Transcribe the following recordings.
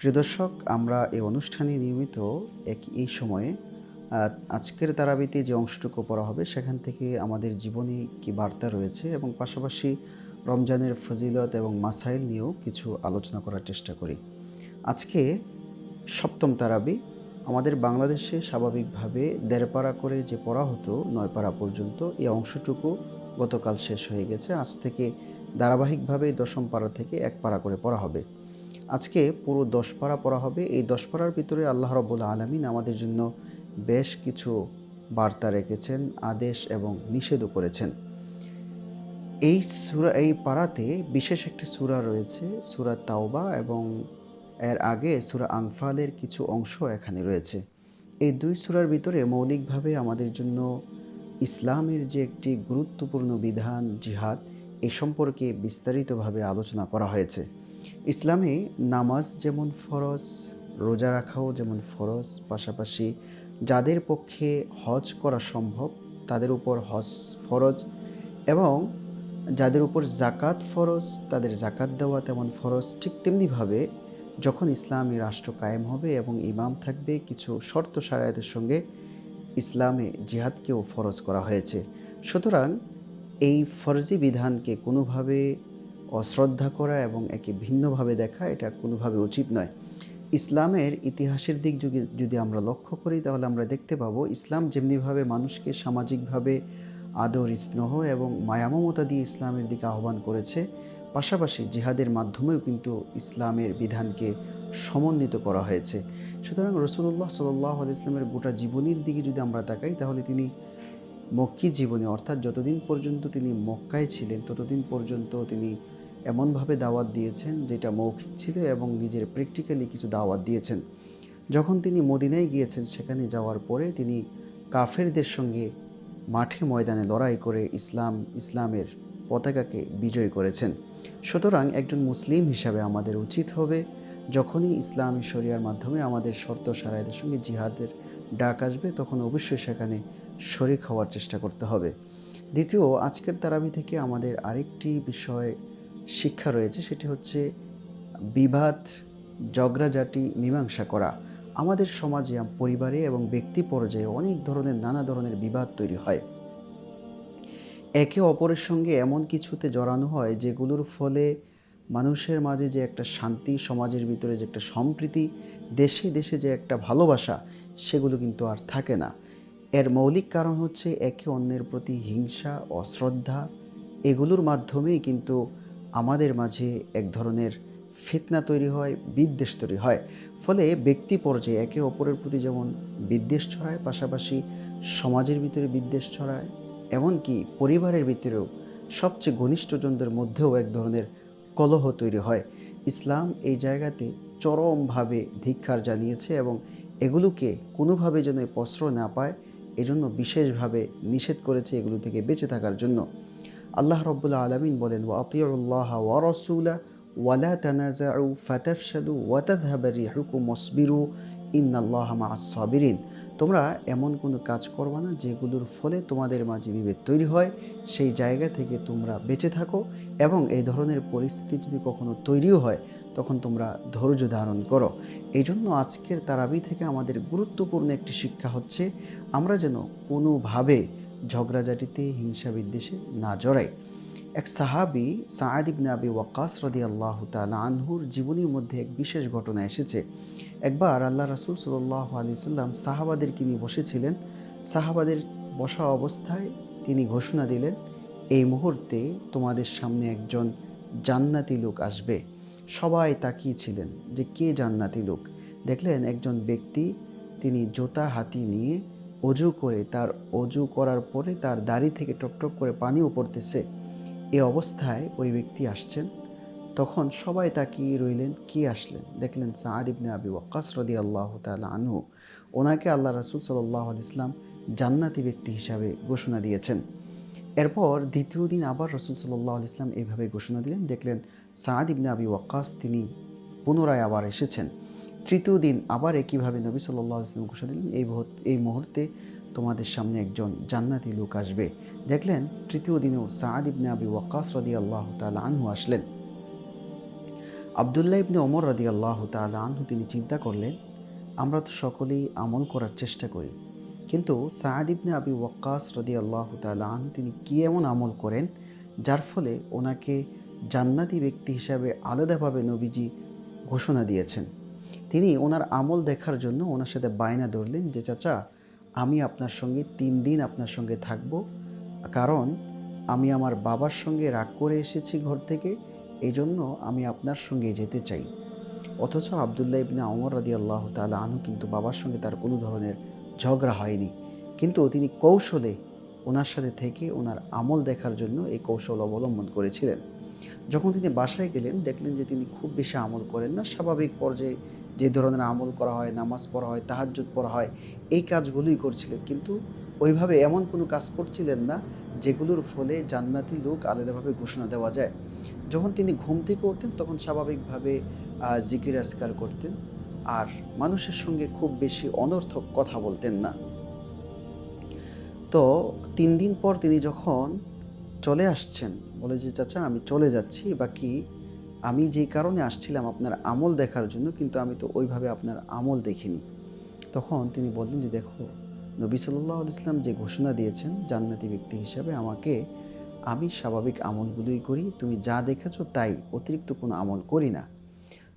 প্রিয় দর্শক, আমরা এই অনুষ্ঠানে নিয়মিত এক এই সময়ে আজকের তারাবিতে যে অংশটুকু পড়া হবে, সেখান থেকে আমাদের জীবনে কি বার্তা রয়েছে এবং পাশাপাশি রমজানের ফজিলত এবং মাসাইল নিয়েও কিছু আলোচনা করার চেষ্টা করি। আজকে সপ্তম তারাবি আমাদের বাংলাদেশে স্বাভাবিকভাবে দেড় পাড়া করে যে পড়া হতো নয় পাড়া পর্যন্ত, এই অংশটুকু গতকাল শেষ হয়ে গেছে। আজ থেকে ধারাবাহিকভাবে দশম পাড়া থেকে এক পাড়া করে পড়া হবে। আজকে পুরো দশ পাড়া পড়া হবে। এই দশ পাড়ার ভিতরে আল্লাহ রব্বুল আলমিন আমাদের জন্য বেশ কিছু বার্তা রেখেছেন, আদেশ এবং নিষেধও করেছেন। এই সুরা, এই পাড়াতে বিশেষ একটি সূরা রয়েছে, সূরা তাওবা এবং এর আগে সূরা আনফালের কিছু অংশ এখানে রয়েছে। এই দুই সূরার ভিতরে মৌলিকভাবে আমাদের জন্য ইসলামের যে একটি গুরুত্বপূর্ণ বিধান, জিহাদ, এ সম্পর্কে বিস্তারিতভাবে আলোচনা করা হয়েছে। ইসলামে নামাজ যেমন ফরজ, রোজা রাখাও যেমন ফরজ, পাশাপাশি যাদের পক্ষে হজ করা সম্ভব, তাদের উপর হজ ফরজ এবং যাদের উপর জাকাত ফরজ, তাদের জাকাত দেওয়া তেমন ফরজ। ঠিক তেমনিভাবে যখন ইসলামী রাষ্ট্র কায়েম হবে এবং ইমাম থাকবে, কিছু শর্ত সারায়াতের সঙ্গে ইসলামে জিহাদকেও ফরজ করা হয়েছে। সুতরাং এই ফরজি বিধানকে কোনোভাবে অশ্রদ্ধা করা এবং একে ভিন্নভাবে দেখা, এটা কোনোভাবে উচিত নয়। ইসলামের ইতিহাসের দিক যদি যদি আমরা লক্ষ্য করি, তাহলে আমরা দেখতে পাবো, ইসলাম যেমনিভাবে মানুষকে সামাজিকভাবে আদর, স্নেহ এবং মায়ামমতা দিয়ে ইসলামের দিকে আহ্বান করেছে, পাশাপাশি জিহাদের মাধ্যমেও কিন্তু ইসলামের বিধানকে সমন্বিত করা হয়েছে। সুতরাং রসুল্লাহ সাল্লাহ ইসলামের গোটা জীবনীর দিকে যদি আমরা তাকাই, তাহলে তিনি মক্কি জীবনে, অর্থাৎ যতদিন পর্যন্ত তিনি মক্কায় ছিলেন, ততদিন পর্যন্ত তিনি এমনভাবে দাওয়াত দিয়েছেন যেটা মৌখিক ছিল এবং নিজের প্র্যাকটিক্যালি কিছু দাওয়াত দিয়েছেন। যখন তিনি মদিনায় গিয়েছেন, সেখানে যাওয়ার পরে তিনি কাফেরদের সঙ্গে মাঠে ময়দানে লড়াই করে ইসলাম, ইসলামের পতাকাকে বিজয় করেছেন। সুতরাং একজন মুসলিম হিসাবে আমাদের উচিত হবে, যখনই ইসলামী শরিয়ার মাধ্যমে আমাদের শর্ত সারাইদের সঙ্গে জিহাদের ডাক আসবে, তখন অবশ্যই সেখানে শরিক হওয়ার চেষ্টা করতে হবে। দ্বিতীয়, আজকের তারাবি থেকে আমাদের আরেকটি বিষয় শিক্ষা রয়েছে, সেটি হচ্ছে বিবাদ, ঝগড়াঝাটি, মীমাংসা করা। আমাদের সমাজে, পরিবারে এবং ব্যক্তি পর্যায়ে অনেক ধরনের, নানা ধরনের বিবাদ তৈরি হয়। একে অপরের সঙ্গে এমন কিছুতে জড়ানো হয়, যেগুলোর ফলে মানুষের মাঝে যে একটা শান্তি, সমাজের ভিতরে যে একটা সম্প্রীতি, দেশে দেশে যে একটা ভালোবাসা, সেগুলো কিন্তু আর থাকে না। এর মৌলিক কারণ হচ্ছে একে অন্যের প্রতি হিংসা, অশ্রদ্ধা, এগুলোর মাধ্যমেই কিন্তু আমাদের মাঝে এক ধরনের ফিতনা তৈরি হয়, বিদ্বেষ তৈরি হয়। ফলে ব্যক্তি পর্যায়ে একে অপরের প্রতি যেমন বিদ্বেষ ছড়ায়, পাশাপাশি সমাজের ভিতরে বিদ্বেষ ছড়ায়, এমনকি পরিবারের ভিতরেও সবচেয়ে ঘনিষ্ঠজনদের মধ্যেও এক ধরনের কলহ তৈরি হয়। ইসলাম এই জায়গাতে চরমভাবে ধিক্ষার জানিয়েছে এবং এগুলোকে কোনোভাবে যেন প্রশ্রয় না পায়, এজন্য বিশেষভাবে নিষেধ করেছে এগুলো থেকে বেঁচে থাকার জন্য। আল্লাহ রব্বুল্লা আলমিন বলেন ওয়াতিউল্লাহ ওয়া রসুলা ওয়ালা তানাজাউ ফাতাফশালু ওয়াতাদহাবা রিহুকুম ওয়াসবিরু ইন্নাল্লাহ মা সাবিরিন। তোমরা এমন কোনো কাজ করবে না যেগুলোর ফলে তোমাদের মাঝে বিভেদ তৈরি হয়, সেই জায়গা থেকে তোমরা বেঁচে থাকো এবং এই ধরনের পরিস্থিতি যদি কখনো তৈরিও হয়, তখন তোমরা ধৈর্য ধারণ করো। এই জন্য আজকের তারাবি থেকে আমাদের গুরুত্বপূর্ণ একটি শিক্ষা হচ্ছে, আমরা যেন কোনোভাবে ঝগড়াঝাটিতে, হিংসা বিদ্বেষে না জড়াই এক সাহাবি সাআদ ইবনে আবি ওয়াক্কাস রদি আল্লাহ তালা আনহুর জীবনীর মধ্যে এক বিশেষ ঘটনা এসেছে। একবার আল্লাহ রাসুল সাল্লাহ আলি সাল্লাম সাহাবাদেরকে বসেছিলেন। সাহাবাদের বসা অবস্থায় তিনি ঘোষণা দিলেন, এই মুহূর্তে তোমাদের সামনে একজন জান্নাতি লোক আসবে। সবাই তাকিয়েছিলেন যে কে জান্নাতি লোক? দেখলেন একজন ব্যক্তি, তিনি জোতা হাতি নিয়ে অজু করে, তার অজু করার পরে তার দাড়ি থেকে টপটপ করে পানিও পড়তেছে এ অবস্থায় ওই ব্যক্তি আসছেন। তখন সবাই তাকিয়ে রইলেন, কি আসলেন? দেখলেন সাদ ইবনে আবি ওয়াক্কাস রদি আল্লাহ তালা আনহু ওনাকে আল্লাহ রাসুল সাল্লাহ ইসলাম জান্নাতি ব্যক্তি হিসাবে ঘোষণা দিয়েছেন। এরপর দ্বিতীয় দিন আবার রসুল সাল্লাহ ইসলাম এইভাবে ঘোষণা দিলেন। দেখলেন সাদ ইবনে আবি ওয়াক্কাস তিনি পুনরায় আবার এসেছেন। তৃতীয় দিন আবার একইভাবে নবী সাল্লাহ ইসলাম ঘোষণা দিলেন, এই এই মুহূর্তে তোমাদের সামনে একজন জান্নাতি লোক আসবে। দেখলেন তৃতীয় দিনেও সাদ ইবনে আবি ওয়াক্কাস রদি আল্লাহ তালা আনহু আসলেন। আবদুল্লাহ ইবনে ওমর রাদি আল্লাহ তালা আনহু তিনি চিন্তা করলেন, আমরা তো সকলেই আমল করার চেষ্টা করি, কিন্তু সাদ ইবনে আবি ওয়াক্কাস রদি আল্লাহ তালা আনহু তিনি কী এমন আমল করেন, যার ফলে ওনাকে জান্নাতি ব্যক্তি হিসাবে আলাদাভাবে নবীজি ঘোষণা দিয়েছেন? তিনি ওনার আমল দেখার জন্য ওনার সাথে বায়না ধরলেন যে, চাচা, আমি আপনার সঙ্গে তিন দিন আপনার সঙ্গে থাকব। কারণ আমি আমার বাবার সঙ্গে রাগ করে এসেছি ঘর থেকে এই জন্য আমি আপনার সঙ্গে যেতে চাই। অথচ আবদুল্লাহ ইবনে অমর রাদি আল্লাহ তালা আনু কিন্তু বাবার সঙ্গে তার কোনো ধরনের ঝগড়া হয়নি। কিন্তু তিনি কৌশলে ওনার সাথে থেকে ওনার আমল দেখার জন্য এই কৌশল অবলম্বন করেছিলেন। যখন তিনি বাসায় গেলেন, দেখলেন যে তিনি খুব বেশি আমল করেন না। স্বাভাবিক পর্যায়ে যে ধরনের আমল করা হয়, নামাজ পড়া হয়, তাহাজ্জুদ পড়া হয়, এই কাজগুলোই করছিলেন। কিন্তু ওইভাবে এমন কোনো কাজ করছিলেন না, যেগুলোর ফলে জান্নাতি লোক আলাদাভাবে ঘোষণা দেওয়া যায়। যখন তিনি ঘুম থেকে উঠতেন, তখন স্বাভাবিকভাবে জিকির আসকার করতেন। আর মানুষের সঙ্গে খুব বেশি অনর্থক কথা বলতেন না। তো তিন দিন পর তিনি যখন চলে আসছেন, বলে যে, চাচা, আমি চলে যাচ্ছি, বাকি আমি যেই কারণে আসছিলাম আপনার আমল দেখার জন্য, কিন্তু আমি তো ওইভাবে আপনার আমল দেখিনি। তখন তিনি বললেন যে, দেখো, নবী সাল্লাহ ইসলাম যে ঘোষণা দিয়েছেন জান্নাতি ব্যক্তি হিসাবে, আমাকে আমি স্বাভাবিক আমলগুলোই করি, তুমি যা দেখেছ তাই, অতিরিক্ত কোনো আমল করি না।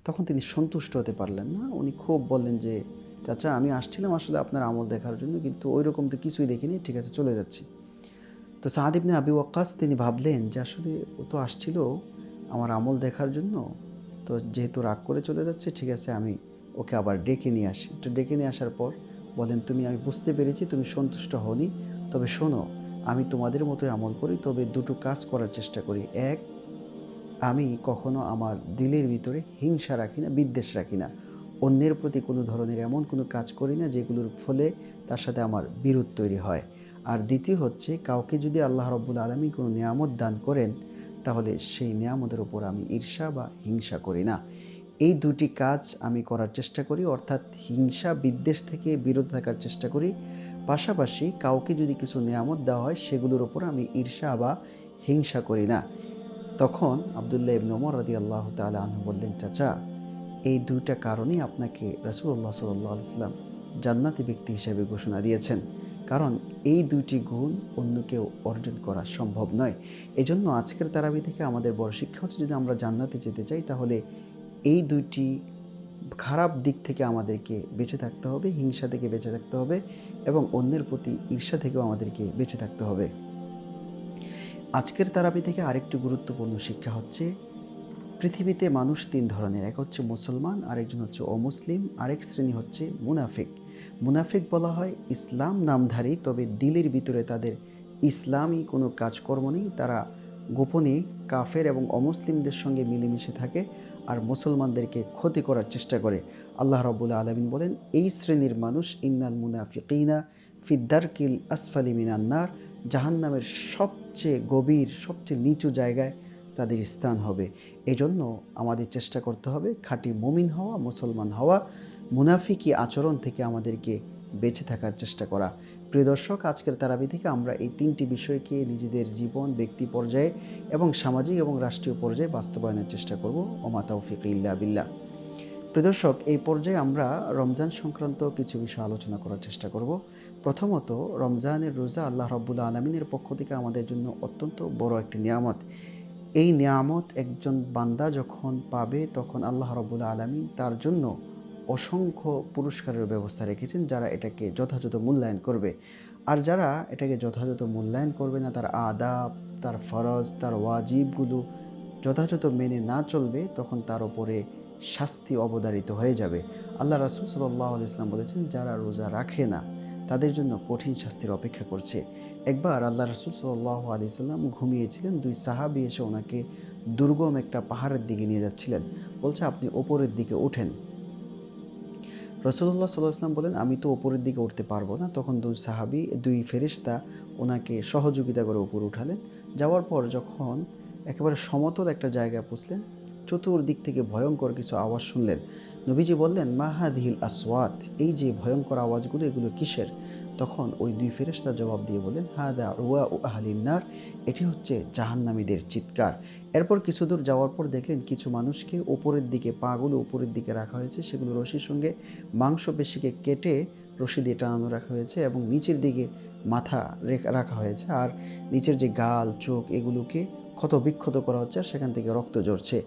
তখন তিনি সন্তুষ্ট হতে পারলেন না। উনি খুব বললেন যে, চাচা, আমি আসছিলাম আসলে আপনার আমল দেখার জন্য, কিন্তু ওই রকম তো কিছুই দেখিনি, ঠিক আছে, চলে যাচ্ছি। তো সাদ ইবনে আবি ওয়াক্কাস তিনি ভাবলেন যে, আসলে ও তো আসছিল আমার আমল দেখার জন্য, তো যেহেতু রাগ করে চলে যাচ্ছে, ঠিক আছে, আমি ওকে আবার ডেকে নিয়ে আসি। তো ডেকে নিয়ে আসার পর বলেন, তুমি, আমি বুঝতে পেরেছি তুমি সন্তুষ্ট হওনি, তবে শোনো, আমি তোমাদের মতোই আমল করি, তবে দুটো কাজ করার চেষ্টা করি। এক, আমি কখনো আমার দিলের ভিতরে হিংসা রাখি না, বিদ্বেষ রাখি না। অন্যের প্রতি কোনো ধরনের এমন কোনো কাজ করি না, যেগুলোর ফলে তার সাথে আমার বিরোধ তৈরি হয়। আর দ্বিতীয় হচ্ছে, কাউকে যদি আল্লাহ রব্বুল আলমী কোনো নিয়ামত দান করেন তাহলে সেই নিয়ামতের উপর আমি ঈর্ষা বা হিংসা করি না। এই দুটি কাজ আমি করার চেষ্টা করি, অর্থাৎ হিংসা বিদ্বেষ থেকে বিরত থাকার চেষ্টা করি। পাশাপাশি কাউকে যদি কিছু নিয়ামত দেওয়া হয়, সেগুলোর ওপর আমি ঈর্ষা বা হিংসা করি না। তখন আবদুল্লাহ ইবন ওমর রাদি আল্লাহ তালা আনহু বললেন, চাচা, এই দুইটা কারণেই আপনাকে রাসুল্লাহ সাল্লাহ ইসলাম জান্নাতি ব্যক্তি হিসেবে ঘোষণা দিয়েছেন। কারণ এই দুইটি গুণ অন্য কেউ অর্জন করা সম্ভব নয়। এজন্য আজকের তারাবি থেকে আমাদের বড় শিক্ষা হচ্ছে যদি আমরা জান্নাতে যেতে চাই, তাহলে এই দুইটি খারাপ দিক থেকে আমাদেরকে বেঁচে থাকতে হবে, হিংসা থেকে বেঁচে থাকতে হবে এবং অন্যের প্রতি ঈর্ষা থেকেও আমাদেরকে বেঁচে থাকতে হবে। আজকের তারাবি থেকে আরেকটি গুরুত্বপূর্ণ শিক্ষা হচ্ছে, পৃথিবীতে মানুষ তিন ধরনের, এক হচ্ছে মুসলমান, আরেকজন হচ্ছে অমুসলিম, আরেক শ্রেণি হচ্ছে মুনাফিক। মুনাফিক বলা হয় ইসলাম নামধারী, তবে দিলের ভিতরে তাদের ইসলামী কোনো কাজকর্ম নেই। তারা গোপনে কাফের এবং অমুসলিমদের সঙ্গে মিলেমিশে থাকে আর মুসলমানদেরকে ক্ষতি করার চেষ্টা করে। আল্লাহ রবুল্লা আলমিন বলেন, এই শ্রেণির মানুষ, ইন্নাল মুনাফিকিনা ফিদ্দারকিল আসফালি মিনান্নার জাহান্নামের সবচেয়ে গভীর, সবচেয়ে নিচু জায়গায় তাদের স্থান হবে। এজন্য আমাদের চেষ্টা করতে হবে খাঁটি মুমিন হওয়া, মুসলমান হওয়া মুনাফিকি আচরণ থেকে আমাদেরকে বেঁচে থাকার চেষ্টা করা। প্রিয় দর্শক, আজকের তারাবি থেকে আমরা এই তিনটি বিষয়কে নিজেদের জীবন, ব্যক্তি পর্যায়ে এবং সামাজিক এবং রাষ্ট্রীয় পর্যায়ে বাস্তবায়নের চেষ্টা করব। ওমা তৌফিক ইল্লা বিল্লাহ। প্রিয় দর্শক, এই পর্যায়ে আমরা রমজান সংক্রান্ত কিছু বিষয় আলোচনা করার চেষ্টা করব। প্রথমত, রমজানের রোজা আল্লাহ রব্বুল্লা আলমিনের পক্ষ থেকে আমাদের জন্য অত্যন্ত বড় একটি নিয়ামত। এই নিয়ামত একজন বান্দা যখন পাবে, তখন আল্লাহ রব্বুল্লা আলমিন তার জন্য অসংখ্য পুরস্কারের ব্যবস্থা রেখেছেন যারা এটাকে যথাযথ মূল্যায়ন করবে। আর যারা এটাকে যথাযথ মূল্যায়ন করবে না, তার আদাব, তার ফরজ, তার ওয়াজিবগুলো যথাযথ মেনে না চলবে, তখন তার ওপরে শাস্তি অবদারিত হয়ে যাবে। আল্লাহ রাসুল সাল্লাহ ইসলাম বলেছেন, যারা রোজা রাখে না, তাদের জন্য কঠিন শাস্তির অপেক্ষা করছে। একবার আল্লাহ রসুল সাল্লাহ আলি সাল্লাম ঘুমিয়েছিলেন, দুই সাহাবি এসে ওনাকে দুর্গম একটা পাহাড়ের দিকে নিয়ে যাচ্ছিলেন। বলছে, আপনি ওপরের দিকে ওঠেন রসুল্লাহ সাল্লাহাম বলেন, আমি তো ওপরের দিকে উঠতে পারব না। তখন দুই সাহাবি, দুই ফেরিস্তা ওনাকে সহযোগিতা করে উপরে উঠালেন। যাওয়ার পর যখন একেবারে সমতল একটা জায়গায় পুষলেন, চতুর্দিক থেকে ভয়ঙ্কর কিছু আওয়াজ শুনলেন। নবীজি বললেন মাহাদিল আসওয়াত? এই যে ভয়ঙ্কর আওয়াজগুলো, এগুলো কিসের? তখন ওই দুই ফেরেশতা জবাব দিয়ে বলেন হাদা ওয়া ও আহলিনার এটি হচ্ছে জাহান্নামীদের চিৎকার। এরপর কিছু দূর যাওয়ার পর দেখলেন কিছু মানুষকে উপরের দিকে, পাগুলো উপরের দিকে রাখা হয়েছে। সেগুলো রশির সঙ্গে মাংসপেশিকে কেটে রশি দিয়ে টানানো রাখা হয়েছে এবং নিচের দিকে মাথা রেখা হয়েছে। আর নিচের যে গাল, চোখ, এগুলোকে ক্ষত বিক্ষত করা হচ্ছে আর সেখান থেকে রক্ত ঝরছে।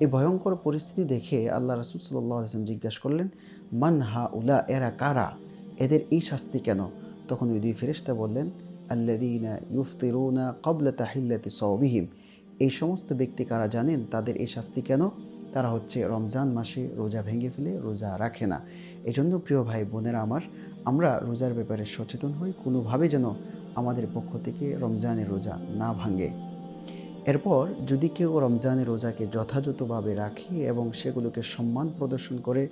এই ভয়ঙ্কর পরিস্থিতি দেখে আল্লাহ রসুল সাল্লাহ আসলাম জিজ্ঞাসা করলেন, মান হা উলা এরা কারা? এদের এই শাস্তি কেন? তখন ওই দুই ফেরেশতা বললেন আল্লাদিনা ইউফতিরুনা কবলা তাহিল্লাতি সবিহিম এই সমস্ত ব্যক্তি কারা জানেন? তাদের এই শাস্তি কেন? তারা হচ্ছে রমজান মাসে রোজা ভেঙে ফেলে রোজা রাখে না। এজন্য প্রিয় ভাই, বোনেরা আমার, আমরা রোজার ব্যাপারে সচেতন হই, কোনোভাবে যেন আমাদের পক্ষ থেকে রমজানের রোজা না ভাঙে। এরপর যদি কেউ রমজানের রোজাকে যথাযথভাবে রাখে এবং সেগুলোকে সম্মান প্রদর্শন করে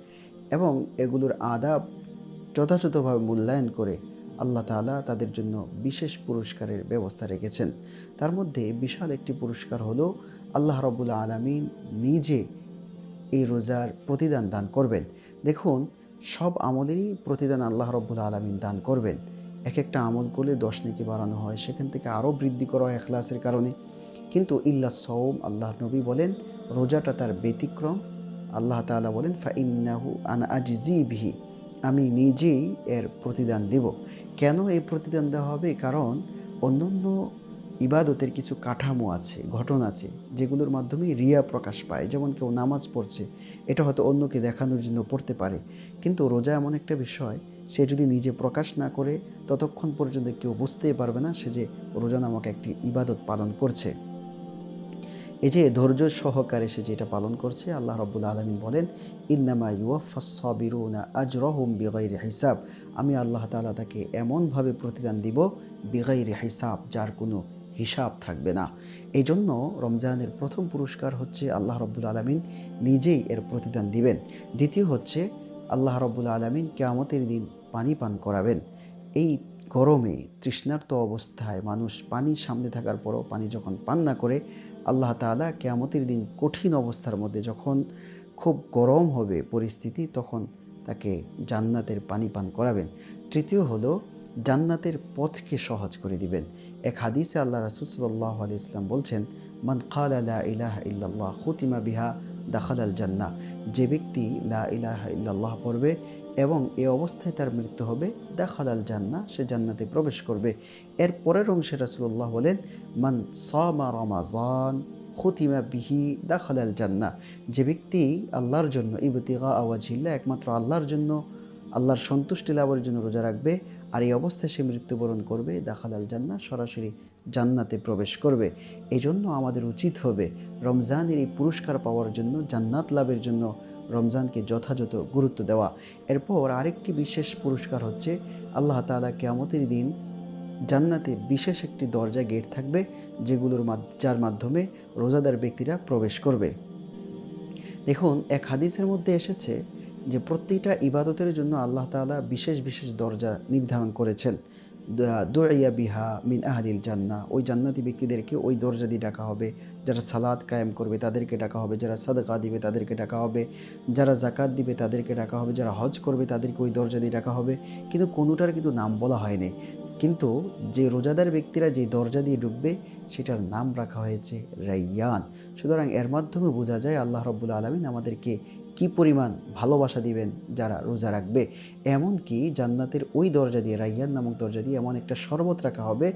এবং এগুলোর আদাব যথাযথভাবে মূল্যায়ন করে আল্লাহ তাআলা তাদের জন্য বিশেষ পুরস্কারের ব্যবস্থা রেখেছেন। তার মধ্যে বিশাল একটি পুরস্কার হলো আল্লাহ রবুল্লা আলমিন নিজে এই রোজার প্রতিদান দান করবেন। দেখুন, সব আমলেরই প্রতিদান আল্লাহ রব্বুল আলমিন দান করবেন। এক একটা আমল করলে দশ নেকি বাড়ানো হয়, সেখান থেকে আরও বৃদ্ধি করা হয় এখলাসের কারণে। কিন্তু ইল্লা সৌম আল্লাহ নবী বলেন, রোজাটা তার ব্যতিক্রম। আল্লাহ তাআলা বলেন ফা আনা আজিজি বিহি আমি নিজেই এর প্রতিদান দেব। কেন এই প্রতিদান দেওয়া হবে? কারণ অন্যান্য ইবাদতের কিছু কাঠামো আছে, ঘটনা আছে, যেগুলোর মাধ্যমে রিয়া প্রকাশ পায়। যেমন কেউ নামাজ পড়ছে, এটা হয়তো অন্যকে দেখানোর জন্য পড়তে পারে। কিন্তু রোজা এমন একটা বিষয়, সে যদি নিজে প্রকাশ না করে, ততক্ষণ পর্যন্ত কেউ বুঝতেই পারবে না সে যে রোজা নামক একটি ইবাদত পালন করছে। এই যে ধৈর্য সহকারে সে যেটা পালন করছে, আল্লাহ রব্বুল আলমিন বলেন, ইন্নামা ইউফাসবিরুনা আজরহুম বিগাইরে হিসাব। আমি আল্লাহ তাআলা তাকে এমনভাবে প্রতিদান দিব, বিগাইরে হিসাব, যার কোনো হিসাব থাকবে না। এই জন্য রমজানের প্রথম পুরস্কার হচ্ছে আল্লাহ রব্বুল আলমিন নিজেই এর প্রতিদান দিবেন। দ্বিতীয় হচ্ছে, আল্লাহ রব্বুল আলমিন কেয়ামতের দিন পানি পান করাবেন। এই গরমে তৃষ্ণার্ত অবস্থায় মানুষ পানি সামনে থাকার পরও পানি যখন পান না করে আল্লাহ তাআলা কেয়ামতের দিন কঠিন অবস্থার মধ্যে যখন খুব গরম হবে পরিস্থিতি, তখন তাকে জান্নাতের পানি পান করাবেন। তৃতীয় হলো, জান্নাতের পথকে সহজ করে দিবেন। এক হাদিসে আল্লাহ রাসুল সাল্লাহ আলি ইসলাম বলছেন, মান খাল আলা ইলাহ ইল্লাল্লাহ খুতিমা বিহা দাখাল আল জান্না যে ব্যক্তি লা ইলাহা ইল্লাল্লাহ পড়বে এবং এই অবস্থায় তার মৃত্যু হবে, দাখাল আল জান্না সে জান্নাতে প্রবেশ করবে। এর পরের অংশে রাসুল্লাহ বলেন, মান সামা রমাজান, খুতিমা বিহি, দাখাল আল জান্না যে ব্যক্তি আল্লাহর জন্য ইবতিগা আওয়াজিল্লা একমাত্র আল্লাহর জন্য, আল্লাহর সন্তুষ্টি লাভের জন্য রোজা রাখবে, আর এই অবস্থায় সে মৃত্যুবরণ করবে, দাখাল আল জান্না সরাসরি জান্নাতে প্রবেশ করবে। এই আমাদের উচিত হবে রমজানের এই পুরস্কার পাওয়ার জন্য, জান্নাত লাভের জন্য রমজানকে যথাযথ গুরুত্ব দেওয়া। এরপর আরেকটি বিশেষ পুরস্কার হচ্ছে আল্লাহ তাআলা কেয়ামতের দিন জান্নাতে বিশেষ একটি দরজা গেট থাকবে, যেগুলোর যার মাধ্যমে রোজাদার ব্যক্তিরা প্রবেশ করবে। দেখুন, এক হাদিসের মধ্যে এসেছে যে প্রত্যেকটা ইবাদতের জন্য আল্লাহ তাআলা বিশেষ বিশেষ দরজা নির্ধারণ করেছেন। দোয়া বিহা মিন আহাদিল জান্না ওই জান্নাতি ব্যক্তিদেরকে ওই দরজা দিয়ে ডাকা হবে। যারা সালাদ কায়েম করবে তাদেরকে ডাকা হবে। যারা সাদকা দিবে তাদেরকে ডাকা হবে। যারা জাকাত দিবে তাদেরকে ডাকা হবে। যারা হজ করবে তাদেরকে ওই দরজা দিয়ে ডাকা হবে। কিন্তু কোনোটার কিন্তু নাম বলা হয়নি। কিন্তু যে রোজাদার ব্যক্তিরা যে দরজা দিয়ে ঢুকবে, সেটার নাম রাখা হয়েছে রাইয়ান। সুতরাং এর মাধ্যমে বোঝা যায় আল্লাহ রব্বুল আলমিন আমাদেরকে কি পরিমাণ ভালোবাসা দিবেন যারা রোজা রাখবে? এমনকি জান্নাতের ওই দরজা দিয়ে, রাইয়ান নামক দরজা দিয়ে এমন একটা শরবত রাখা হবে,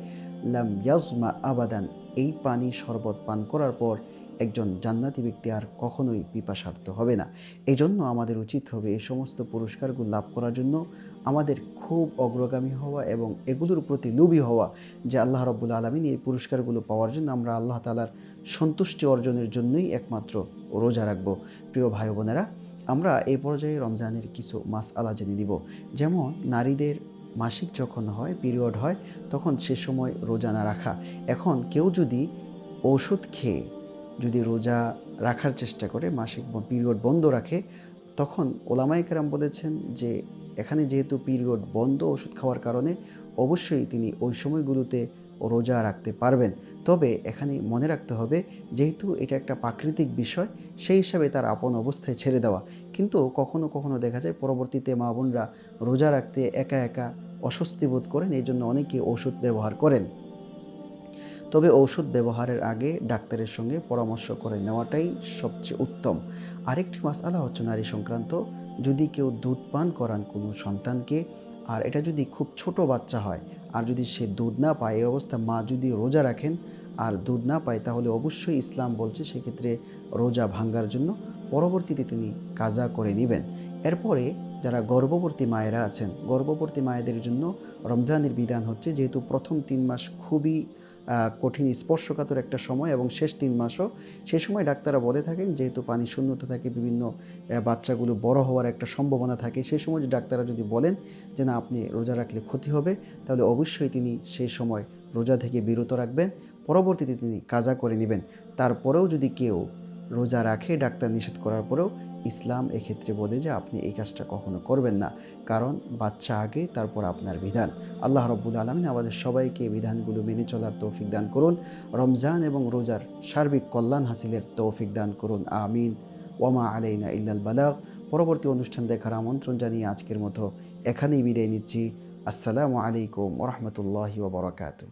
লাম ইয়াজমা আবাদান। এই পানি শরবত পান করার পর একজন জান্নাতি ব্যক্তি আর কখনোই পিপাসার্থ হবে না। এই জন্য আমাদের উচিত হবে এই সমস্ত পুরস্কারগুলো লাভ করার জন্য আমাদের খুব অগ্রগামী হওয়া এবং এগুলোর প্রতি লোভী হওয়া যে আল্লাহ রব্বুল আলমিন এই পুরস্কারগুলো পাওয়ার জন্য আমরা আল্লাহ তালার সন্তুষ্টি অর্জনের জন্যই একমাত্র রোজা রাখব। প্রিয় ভাই বোনেরা, আমরা এই পর্যায়ে রমজানের কিছু মাস আলা জেনে দিব যেমন, নারীদের মাসিক যখন হয়, পিরিয়ড হয়, তখন সে সময় রোজা না রাখা। এখন কেউ যদি ওষুধ খেয়ে যদি রোজা রাখার চেষ্টা করে, মাসিক পিরিয়ড বন্ধ রাখে, তখন ওলামাই কেরাম বলেছেন যে এখানে যেহেতু পিরিয়ড বন্ধ ওষুধ খাওয়ার কারণে অবশ্যই তিনি ওই সময়গুলোতে রোজা রাখতে পারবেন। তবে এখানে মনে রাখতে হবে, যেহেতু এটা একটা প্রাকৃতিক বিষয়, সেই হিসাবে তার আপন অবস্থায় ছেড়ে দেওয়া। কিন্তু কখনো কখনো দেখা যায় পরবর্তীতে মা বোনরা রোজা রাখতে একা একা অস্বস্তি বোধ করেন, এই জন্য অনেকে ওষুধ ব্যবহার করেন। তবে ঔষধ ব্যবহারের আগে ডাক্তারের সঙ্গে পরামর্শ করে নেওয়াটাই সবচেয়ে উত্তম। আরেকটি মাসালা হচ্ছে নারী সংক্রান্ত। যদি কেউ দুধ পান করান কোনো সন্তানকে, আর এটা যদি খুব ছোট বাচ্চা হয়, আর যদি সে দুধ না পায়, এই অবস্থা মা যদি রোজা রাখেন, আর দুধ না পায়, তাহলে অবশ্যই ইসলাম বলছে সেক্ষেত্রে রোজা ভাঙ্গার জন্য পরবর্তীতে তিনি কাজা করে নেবেন। এরপরে যারা গর্ভবতী মায়েরা আছেন, গর্ভবতী মায়েদের জন্য রমজানের বিধান হচ্ছে যেহেতু প্রথম তিন মাস খুবই কঠিন স্পর্শকাতর একটা সময় এবং শেষ তিন মাসও সে সময় ডাক্তাররা বলে থাকেন, যেহেতু পানি শূন্যতা থাকে, বিভিন্ন বাচ্চাগুলো বড় হওয়ার একটা সম্ভাবনা থাকে, সেই সময় ডাক্তাররা যদি বলেন যে না, আপনি রোজা রাখলে ক্ষতি হবে, তাহলে অবশ্যই তিনি সেই সময় রোজা থেকে বিরত রাখবেন, পরবর্তীতে তিনি কাজা করে নেবেন। তারপরেও যদি কেউ রোজা রাখে, ডাক্তার নিষেধ করার পরেও ইসলাম এক্ষেত্রে বলে যে আপনি এই কাজটা কখনো করবেন না। কারণ বাচ্চা আগে, তারপর আপনার বিধান। আল্লাহ রব্বুল আলমিন আমাদের সবাইকে বিধানগুলো মেনে চলার তৌফিক দান করুন। রমজান এবং রোজার সার্বিক কল্যাণ হাসিলের তৌফিক দান করুন। আমিন। ওমা আলাইনা ইল্লাল বালাগ। পরবর্তী অনুষ্ঠান দেখার আমন্ত্রণ জানিয়ে আজকের মতো এখানেই বিদায় নিচ্ছি। আসসালামু আলাইকুম ওরহমতুল্লাহি ওবরাকাতু